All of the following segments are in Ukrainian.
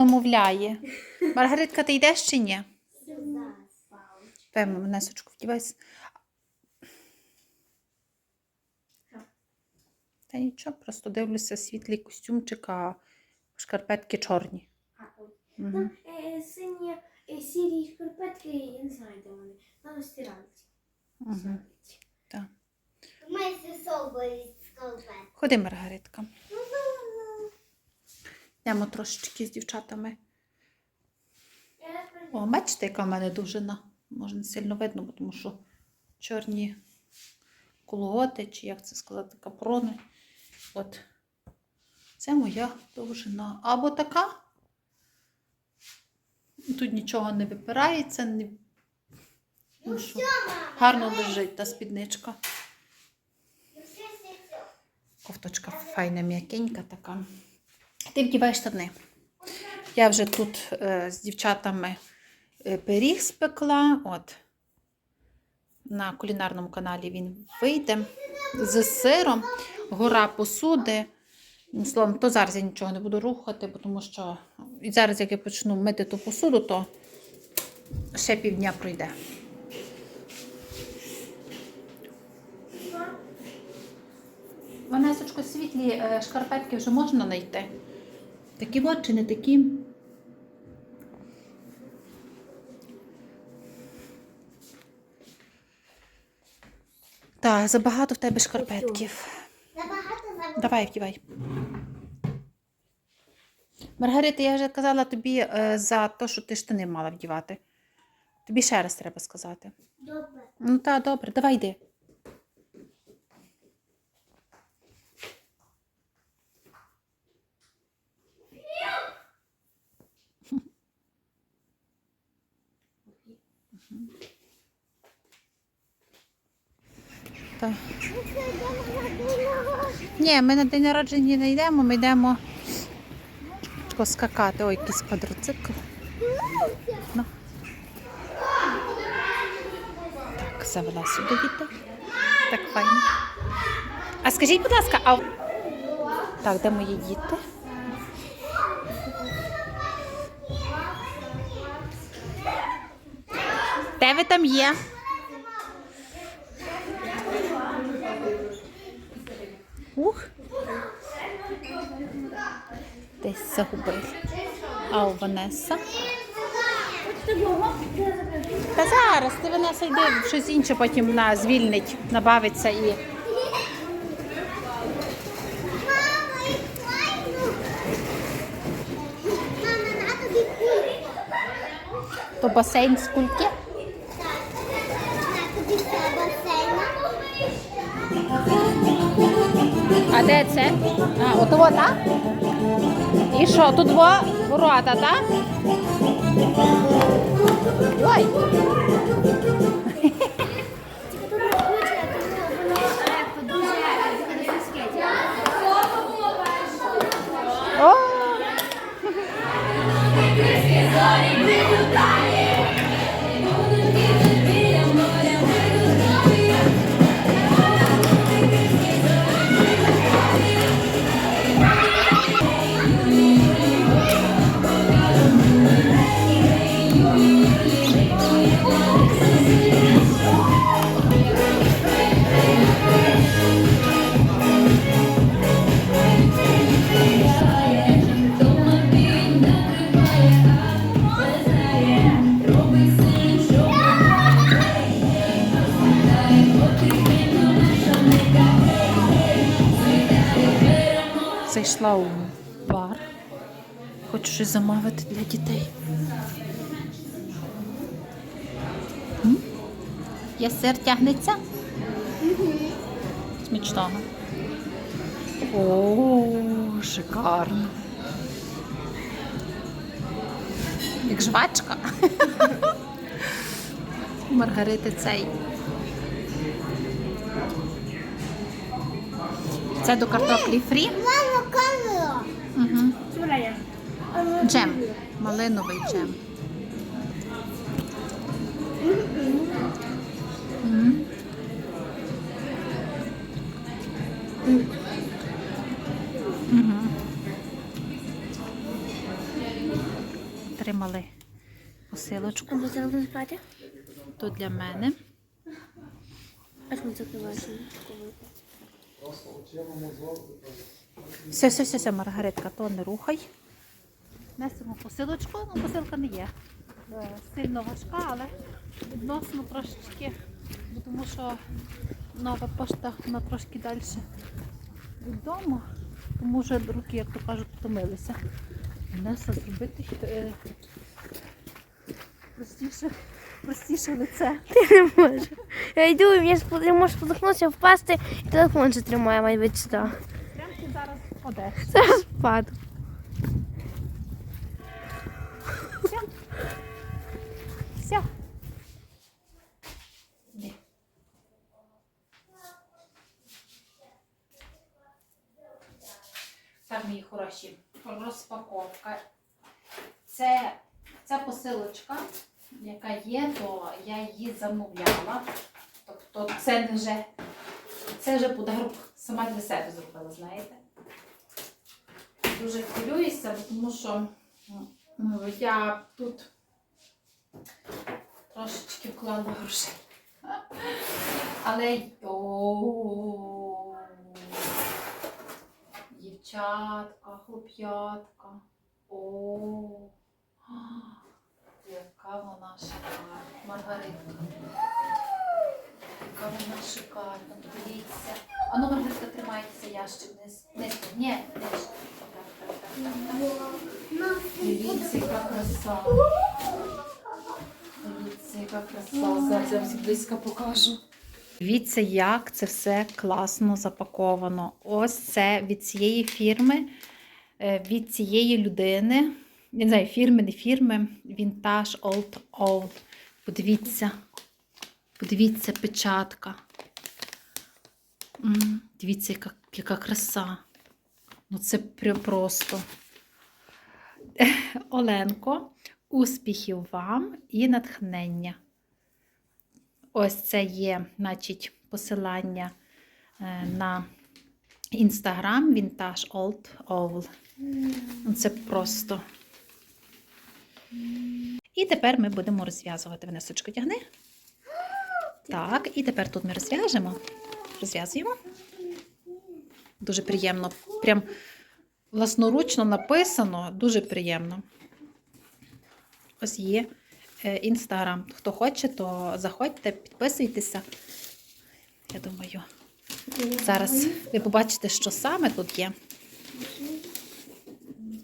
Замовляє. Маргаритка, ти йдеш чи ні? Певно, несочку вдівайся. Та нічого, просто дивлюся світлий костюмчик, а шкарпетки чорні. Угу. Сині е, сірі шкарпетки, я не знаю, де вони. Стиралці. Угу. Так. Ходи, Маргаритка. Йдемо трошечки з дівчатами. О, бачите, яка в мене довжина. Може, не сильно видно, бо тому що чорні колготи, чи як це сказати, капрони. От. Це моя довжина. Або така. Тут нічого не випирається, не... Ну, що, гарно лежить та спідничка. Кофточка файна, м'якенька така. Ти вдіваєш штани. Я вже тут е, з дівчатами е, пиріг спекла. От. На кулінарному каналі він вийде з сиром, гора посуди. Словом, то зараз я нічого не буду рухати, тому що і зараз, як я почну мити ту посуду, то ще півдня пройде. Ванесочко, світлі е, шкарпетки вже можна знайти. Такі от чи не такі? Так, забагато в тебе шкарпетків. Забагато. Давай, вдівай. Маргарита, я вже казала тобі е, за те, що ти штани мала вдівати. Тобі ще раз треба сказати. Добре. Ну так, добре, давай йди. Так. Ні, ми на день народження не йдемо, ми йдемо поскакати. Ой, якийсь квадроцикл. Ну. Так, завела сюди дітей. Так файно. А скажіть, будь ласка, а... Так, де мої діти? Де ви там є? Ух. Десь загубив. А у Ванеса? Та зараз, ти Ванеса йди щось інше, потім вона звільнить, набавиться і. То басейн з кульки. Де це? А, от вот, так? І що, тут два ворота, так? Ой. О! Зайшла у бар. Хочу щось замовити для дітей. М? Є сир тягнеться? Смачного. О, шикарно. Як жвачка. Маргарити цей. Це до картоплі фрі. Джем. Малиновий джем. Отримали посилочку. А зараз будемо спати? Тут для мене. А ж ми закриваємо. Все, все, все, все, Маргаритка, то не рухай. Несемо посилочку, ну посилка не є сильно важка, але відносно трошечки, тому що нова пошта вона трошки далі від дому, тому вже руки, як то кажуть, втомилися. Неса зробити е, простіше, простіше лице. Ти не можеш. Я йду, і я можу сподохнутися, впасти, і телефон же тримає, має бути сюди. Прямо ти зараз впадеш. Зараз впаду. Все. Мої хороші, розпаковка. Це ця посилочка, яка є, то я її замовляла. Тобто це не вже, це вже подарунок сама для себе зробила, знаєте. Дуже хвилююся, тому що ну, я тут трошечки вклала грошей. Але о, дівчатка, хлоп'ятка. О, яка вона шикарна. Маргаритка. Яка вона шикарна. Дивіться. А ну, Маргаритка, тримайтеся, ящик вниз. Вниз. Ні, так. Дивіться, яка краса. Яка краса. Зараз я вам близько покажу. Дивіться, як це все класно запаковано. Ось це від цієї фірми, е, від цієї людини. Не знаю, фірми, не фірми. Vintage Old Old. Подивіться. Подивіться, печатка. Дивіться, яка, яка краса. Ну це просто. Оленко, успіхів вам і натхнення. Ось це є, значить, посилання е, на інстаграм Vintage Old Owl. Це просто. І тепер ми будемо розв'язувати. Венесочку тягни. Так, і тепер тут ми розв'яжемо. Розв'язуємо. Дуже приємно. Прям власноручно написано, дуже приємно. Ось є інстаграм. Хто хоче, то заходьте, підписуйтеся. Я думаю, зараз ви побачите, що саме тут є.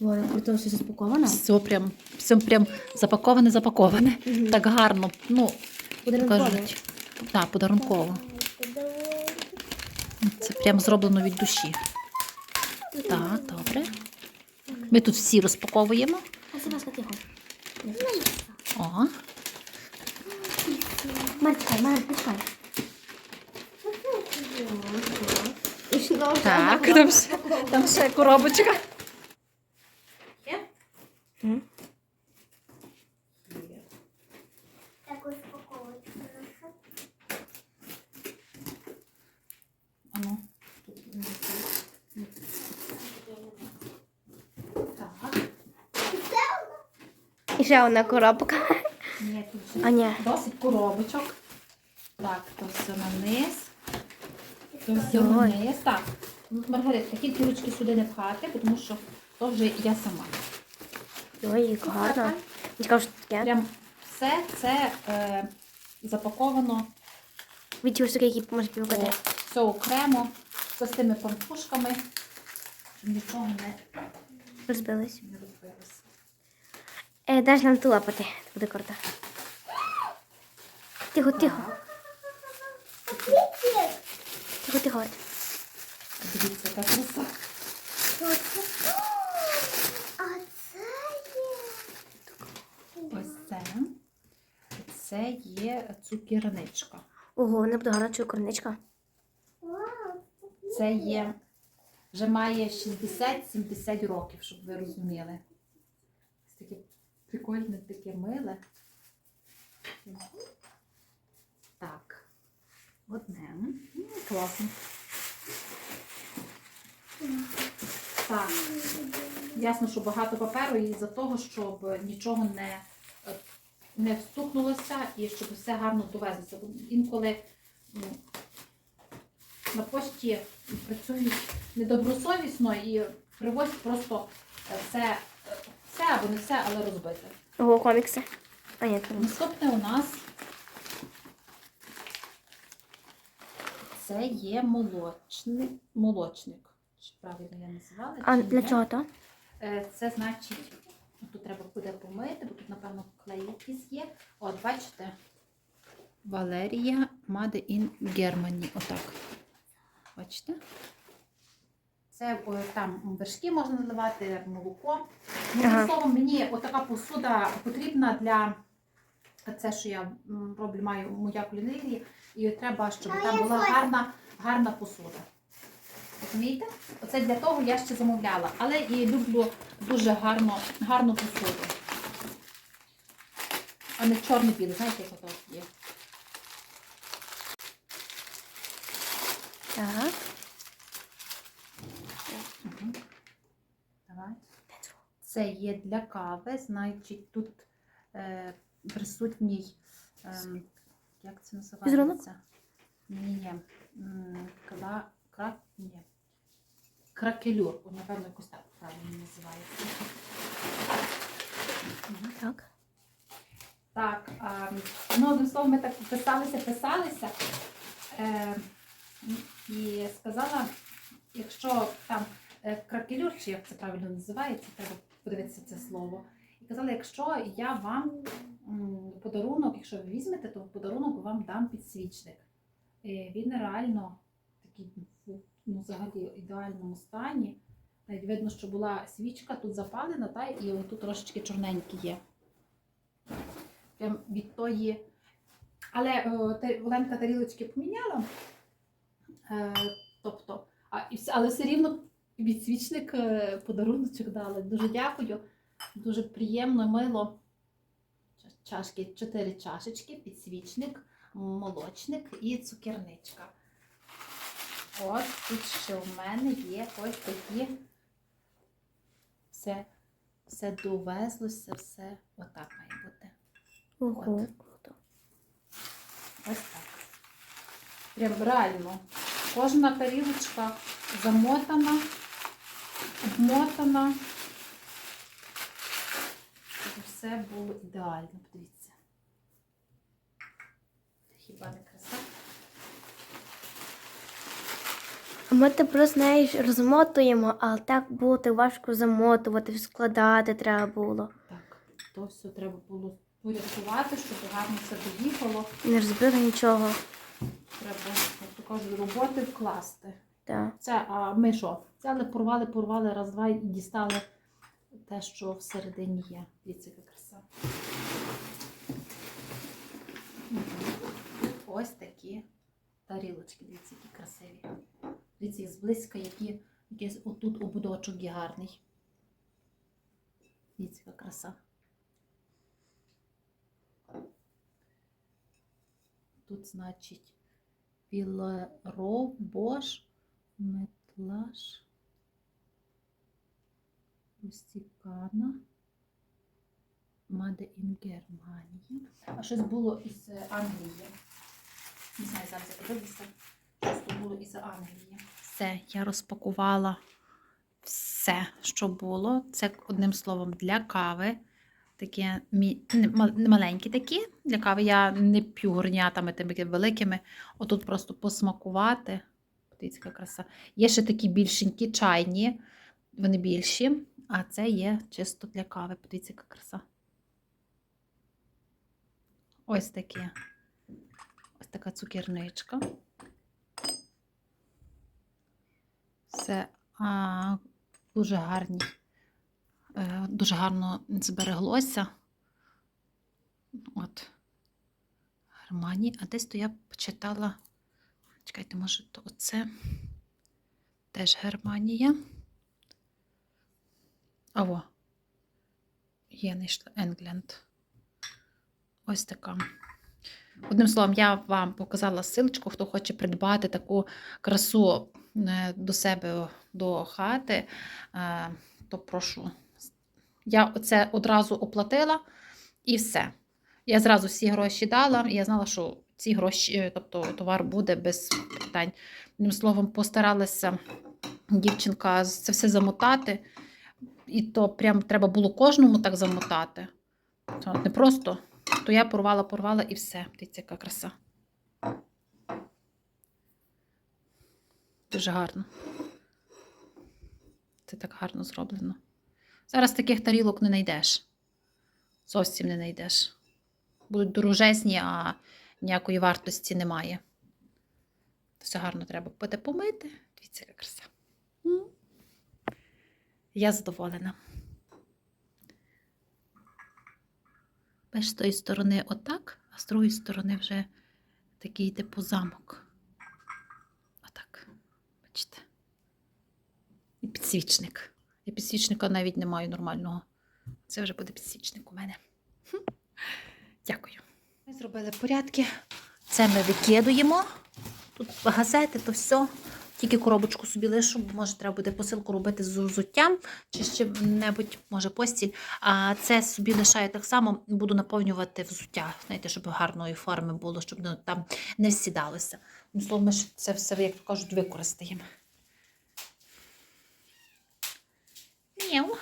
Вона круто все запакована. Все прям, все прям запаковане, запаковане. Мгм. Так гарно. Ну, кажуть. Так, подарунково. Це прям зроблено від душі. Так, добре. Ми тут всі розпаковуємо. А це вас тихо. О, Чекай, Марк, почекай. так, там ще, там ще коробочка. Є? М? Є. Таку спаковочку нашу. А ну, Так. І ще одна коробка. Ні, тут А ні. досить коробочок. Так, то все на низ. То все на низ. Так, Маргаритка, тільки ручки сюди не пхати, тому що то вже я сама. Ой, як гарно. Цікаво, що таке. Прям все це е, запаковано Від чогось таке, які може півкати. все окремо, все з тими пампушками, щоб нічого не, Розбились. не розбилося. Е, даш нам ту лапати. Буде круто. Тихо, тихо. Тихо, тихо. Дивіться, яка краса. А це є. Ось це. Це є цукерничка. Ого, вона буде гарна чукорничка. Вау. Це є, вже має 60-70 років, щоб ви розуміли. Ось таке прикольне, таке миле. Одне. М, Класно. Так. ясно, що багато паперу і за того, щоб нічого не, е, не встукнулося і щоб все гарно довезлося. Інколи ну, на пошті працюють недобросовісно і привозять просто е, все, е, все або не все, але розбите. Ого, комікси. А ні. Наступне у нас це є молочник. молочник. Чи правильно я називала? А чи для ні? чого то? Е, Це значить, тут треба буде помити, бо тут, напевно, клей якийсь є. От, бачите, Валерія Made in Germany. Отак. Бачите? Це о, там вершки можна наливати, молоко. Ну, ага. словом, мені отака посуда потрібна для це, що я роблю, маю моя кулінарія, і треба, щоб там була гарна, гарна посуда. Розумієте? Оце для того я ще замовляла. Але і люблю дуже гарно, гарну посуду. А не чорний-білий, знаєте, як ото є. Так. Давай. Це є для кави, значить тут е, присутній, ем, як це називається? Ні, Кла, кра, ні. Кракелюр, напевно, якось так правильно називається. Так. Так, а, ну, одним словом, ми так писалися, писалися. Е, і сказала, якщо там е, кракелюр, чи як це правильно називається, треба подивитися це слово. Казала, якщо я вам подарунок, якщо ви візьмете, то в подарунок вам дам підсвічник. Він реально такий ну, взагалі ідеальному стані. Навіть видно, що була свічка тут запалена, та, і тут трошечки чорненькі є прям від тої. Але е, Оленка тарілочки поміняла. Е, тобто, а, але все рівно підсвічник е, подаруночок дали. Дуже дякую. Дуже приємно, мило. Ча- Чашки, чотири чашечки, підсвічник, молочник і цукерничка. От тут ще у мене є ось такі. Все, все довезлося, все отак має бути. Круто. Ось так. Прям реально. Кожна тарілочка замотана, обмотана. Все було ідеально. Подивіться. Хіба не краса? Ми тепер з нею розмотуємо, але так було так важко замотувати, складати треба було. Так, то все треба було порядкувати, щоб гарно все доїхало. Не розбили нічого. Треба, кажуть, роботи вкласти. Так. Це, а ми що? Взяли, порвали, порвали раз-два і дістали те, що всередині є. Дивіться, яка краса. Ось такі тарілочки, дивіться, які красиві. Дивіться, зблизька, які, якийсь отут ободочок є гарний. Дивіться, яка краса. Тут, значить, Вілеро, Бош, Метлаш, Рустікана, Маде ін Германії. А щось було із Англії. Не знаю, зараз я подивлюся. Щось було із Англії. Все, я розпакувала все, що було. Це одним словом для кави. Такі маленькі такі для кави. Я не п'ю горнятами такими великими. Отут просто посмакувати. Подивіться, краса. Є ще такі більшенькі чайні, вони більші, а це є чисто для кави. Подивіться, яка краса. Ось такі. Ось така цукерничка. Все а, дуже гарні. Е, дуже гарно збереглося. От. Германії. А десь то я почитала. Чекайте, може, то оце теж Германія. Аво. Є знайшла Енгленд. Ось така. Одним словом, я вам показала силочку, хто хоче придбати таку красу е, до себе до хати, е, то прошу. Я оце одразу оплатила і все. Я зразу всі гроші дала, і я знала, що ці гроші, е, тобто товар буде без питань. Одним словом, постаралася дівчинка це все замотати. І то прям треба було кожному так замотати. То не просто. То я порвала, порвала і все. Дивіться, яка краса. Дуже гарно. Це так гарно зроблено. Зараз таких тарілок не знайдеш. Зовсім не знайдеш. Будуть дорожезні, а ніякої вартості немає. Все гарно треба буде помити. Дивіться, яка краса. Я задоволена. Бачиш, з тої сторони отак, а з другої сторони вже такий типу замок. Отак. Бачите? І підсвічник. Я підсвічника навіть не маю нормального. Це вже буде підсвічник у мене. Дякую. Ми зробили порядки. Це ми викидуємо. Тут газети, то все. Тільки коробочку собі лишу, може треба буде посилку робити з взуттям чи з чим-небудь, може, постіль. А це собі лишаю так само, буду наповнювати взуття, знаєте, щоб гарної форми було, щоб ну, там не сідалося. Ну, словом, ми ж це все, як то кажуть, використаємо. Мяу.